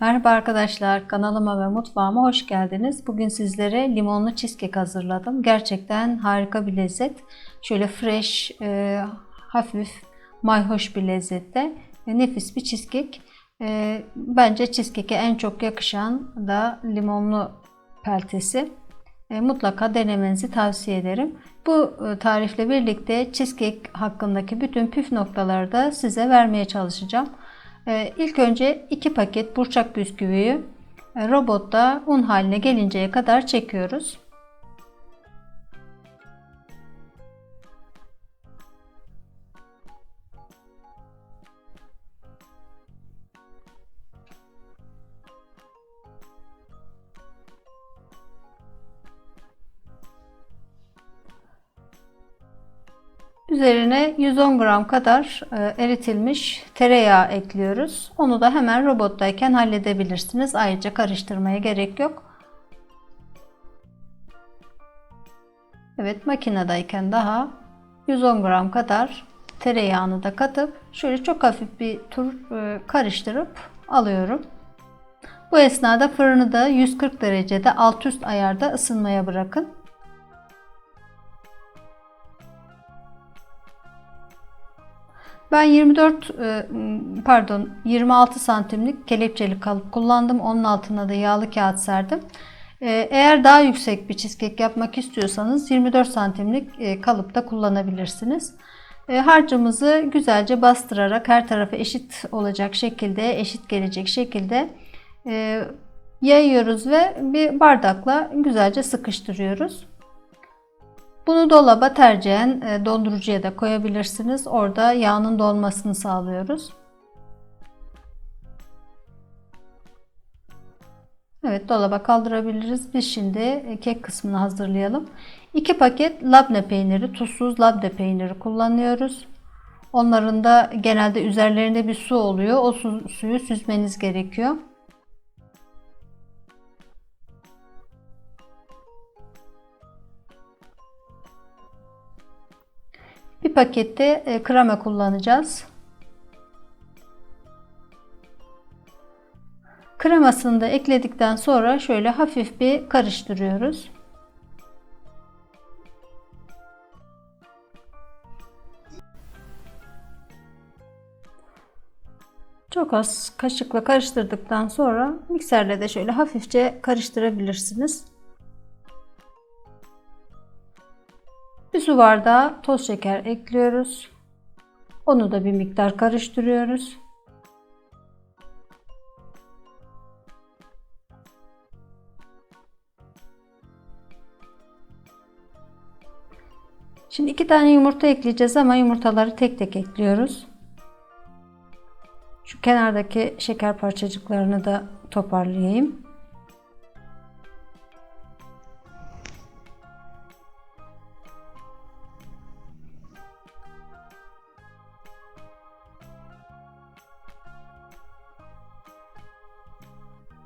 Merhaba arkadaşlar, kanalıma ve mutfağıma hoş geldiniz. Bugün sizlere limonlu cheesecake hazırladım. Gerçekten harika bir lezzet. Şöyle fresh, e, hafif, mayhoş bir lezzette. ve nefis bir cheesecake. E, bence cheesecake'e en çok yakışan da limonlu peltesi. E, mutlaka denemenizi tavsiye ederim. Bu e, tarifle birlikte cheesecake hakkındaki bütün püf noktaları da size vermeye çalışacağım. E, İlk önce 2 paket burçak bisküviyi e, robotta un haline gelinceye kadar çekiyoruz. Üzerine 110 gram kadar e, eritilmiş tereyağı ekliyoruz. Onu da hemen robottayken halledebilirsiniz. Ayrıca karıştırmaya gerek yok. Evet makinedeyken daha 110 gram kadar tereyağını da katıp şöyle çok hafif bir tur e, karıştırıp alıyorum. Bu esnada fırını da 140 derecede alt üst ayarda ısınmaya bırakın. Ben 24 e, pardon 26 santimlik kelepçeli kalıp kullandım. Onun altına da yağlı kağıt serdim. E, eğer daha yüksek bir cheesecake yapmak istiyorsanız 24 santimlik e, kalıpta kullanabilirsiniz. Harcımızı güzelce bastırarak her tarafa eşit olacak şekilde, eşit gelecek şekilde yayıyoruz ve bir bardakla güzelce sıkıştırıyoruz. Bunu dolaba tercihen e, dondurucuya da koyabilirsiniz. Orada yağının donmasını sağlıyoruz. Evet dolaba kaldırabiliriz. Biz şimdi e, kek kısmını hazırlayalım. 2 paket labne peyniri, tuzsuz labne peyniri kullanıyoruz. Onların da genelde üzerlerinde bir su oluyor. O su, suyu süzmeniz gerekiyor. Bir pakette e, krema kullanacağız. Kremasını da ekledikten sonra şöyle hafif bir karıştırıyoruz. Çok az kaşıkla karıştırdıktan sonra mikserle de şöyle hafifçe karıştırabilirsiniz. Bir su bardağı toz şeker ekliyoruz. Onu da bir miktar karıştırıyoruz. Şimdi iki tane yumurta ekleyeceğiz ama yumurtaları tek tek ekliyoruz. Şu kenardaki şeker parçacıklarını da toparlayayım.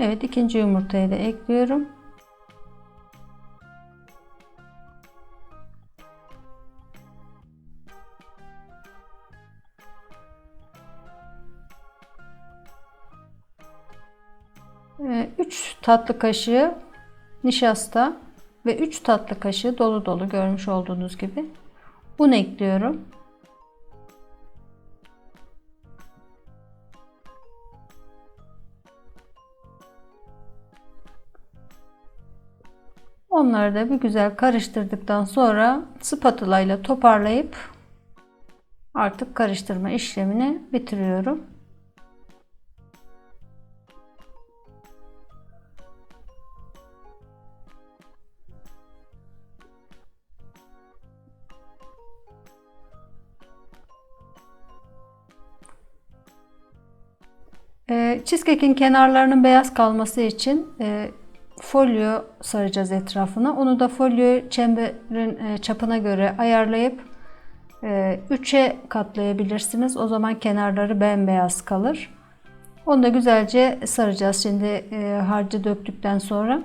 Evet ikinci yumurtayı da ekliyorum. Ee, 3 tatlı kaşığı nişasta ve 3 tatlı kaşığı dolu dolu görmüş olduğunuz gibi un ekliyorum. Onları da bir güzel karıştırdıktan sonra spatula ile toparlayıp artık karıştırma işlemini bitiriyorum. Ee, cheesecake'in kenarlarının beyaz kalması için e, folyo saracağız etrafına. Onu da folyo çemberin e, çapına göre ayarlayıp 3'e katlayabilirsiniz. O zaman kenarları bembeyaz kalır. Onu da güzelce saracağız şimdi e, harcı döktükten sonra.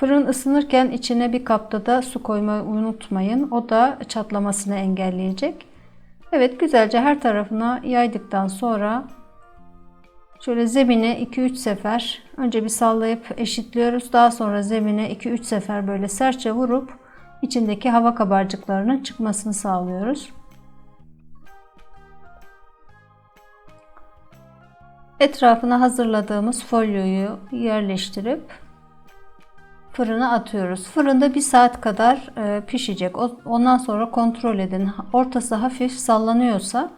Fırın ısınırken içine bir kapta da su koymayı unutmayın. O da çatlamasını engelleyecek. Evet güzelce her tarafına yaydıktan sonra şöyle zemine 2-3 sefer önce bir sallayıp eşitliyoruz. Daha sonra zemine 2-3 sefer böyle sertçe vurup içindeki hava kabarcıklarının çıkmasını sağlıyoruz. Etrafına hazırladığımız folyoyu yerleştirip fırına atıyoruz. Fırında bir saat kadar e, pişecek. Ondan sonra kontrol edin. Ortası hafif sallanıyorsa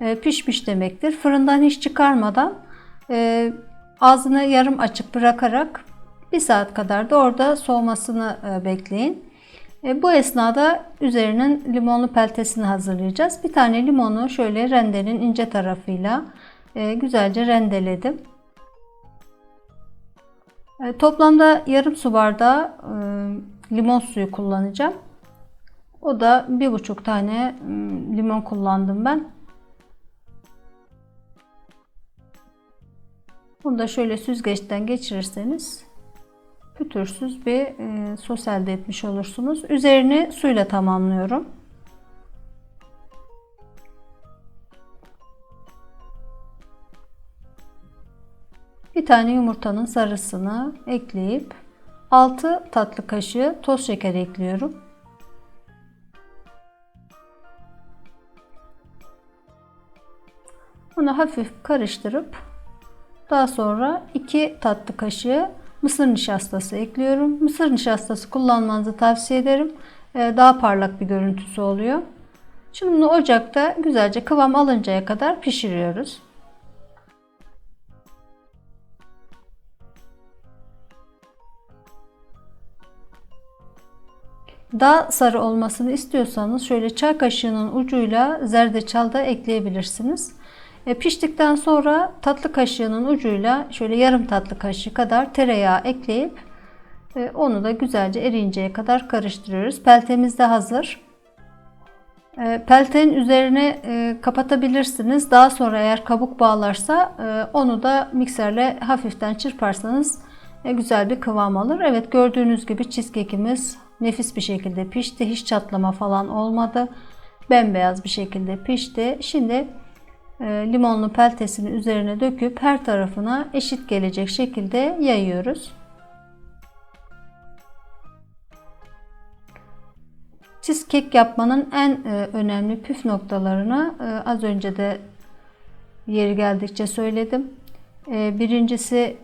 e, pişmiş demektir. Fırından hiç çıkarmadan e, ağzını yarım açık bırakarak bir saat kadar da orada soğumasını bekleyin. Bu esnada üzerinin limonlu peltesini hazırlayacağız. Bir tane limonu şöyle rendenin ince tarafıyla güzelce rendeledim. E, toplamda yarım su bardağı e, limon suyu kullanacağım. O da bir buçuk tane limon kullandım ben. Bunu da şöyle süzgeçten geçirirseniz pütürsüz bir e, sos elde etmiş olursunuz. Üzerini suyla tamamlıyorum. Tane yumurtanın sarısını ekleyip 6 tatlı kaşığı toz şeker ekliyorum. Bunu hafif karıştırıp daha sonra 2 tatlı kaşığı mısır nişastası ekliyorum. Mısır nişastası kullanmanızı tavsiye ederim. Ee, daha parlak bir görüntüsü oluyor. Şimdi bunu ocakta güzelce kıvam alıncaya kadar pişiriyoruz. Daha sarı olmasını istiyorsanız şöyle çay kaşığının ucuyla zerdeçal da ekleyebilirsiniz. E, piştikten sonra tatlı kaşığının ucuyla şöyle yarım tatlı kaşığı kadar tereyağı ekleyip e, onu da güzelce erinceye kadar karıştırıyoruz. Peltemiz de hazır. E, peltenin üzerine e, kapatabilirsiniz. Daha sonra eğer kabuk bağlarsa e, onu da mikserle hafiften çırparsanız e, güzel bir kıvam alır. Evet gördüğünüz gibi cheesecake'imiz Nefis bir şekilde pişti. Hiç çatlama falan olmadı. Bembeyaz bir şekilde pişti. Şimdi e, limonlu peltesini üzerine döküp her tarafına eşit gelecek şekilde yayıyoruz. Cheesecake yapmanın en e, önemli püf noktalarını e, az önce de yeri geldikçe söyledim. Birincisi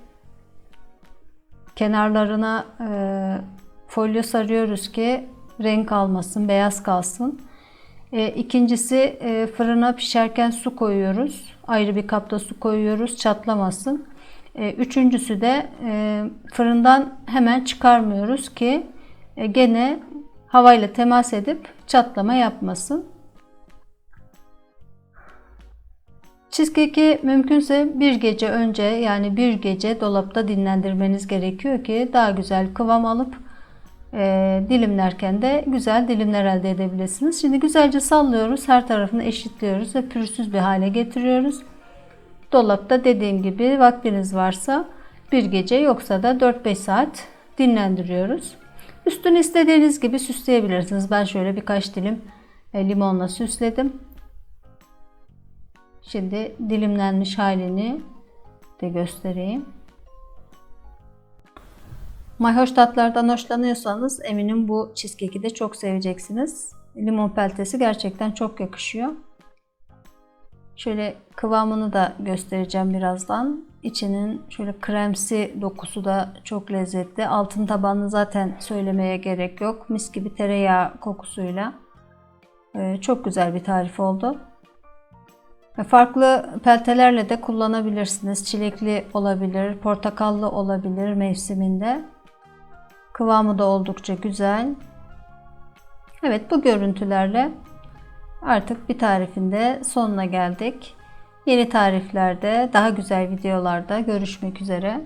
kenarlarına folyo sarıyoruz ki renk almasın, beyaz kalsın. E, ikincisi e, fırına pişerken su koyuyoruz. Ayrı bir kapta su koyuyoruz çatlamasın. E, üçüncüsü de e, fırından hemen çıkarmıyoruz ki e, gene havayla temas edip çatlama yapmasın. Cheesecake'i mümkünse bir gece önce yani bir gece dolapta dinlendirmeniz gerekiyor ki daha güzel kıvam alıp e, dilimlerken de güzel dilimler elde edebilirsiniz. Şimdi güzelce sallıyoruz. Her tarafını eşitliyoruz ve pürüzsüz bir hale getiriyoruz. Dolapta dediğim gibi vaktiniz varsa bir gece yoksa da 4-5 saat dinlendiriyoruz. Üstünü istediğiniz gibi süsleyebilirsiniz. Ben şöyle birkaç dilim e, limonla süsledim. Şimdi dilimlenmiş halini de göstereyim. Mayhoş tatlardan hoşlanıyorsanız eminim bu cheesecake'i de çok seveceksiniz. Limon peltesi gerçekten çok yakışıyor. Şöyle kıvamını da göstereceğim birazdan. İçinin şöyle kremsi dokusu da çok lezzetli. Altın tabanını zaten söylemeye gerek yok. Mis gibi tereyağı kokusuyla. Ee, çok güzel bir tarif oldu. Farklı peltelerle de kullanabilirsiniz. Çilekli olabilir, portakallı olabilir mevsiminde. Kıvamı da oldukça güzel. Evet bu görüntülerle artık bir tarifinde sonuna geldik. Yeni tariflerde, daha güzel videolarda görüşmek üzere.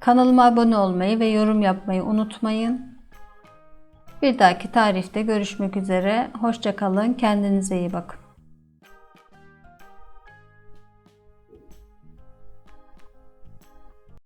Kanalıma abone olmayı ve yorum yapmayı unutmayın. Bir dahaki tarifte görüşmek üzere. Hoşçakalın. Kendinize iyi bakın.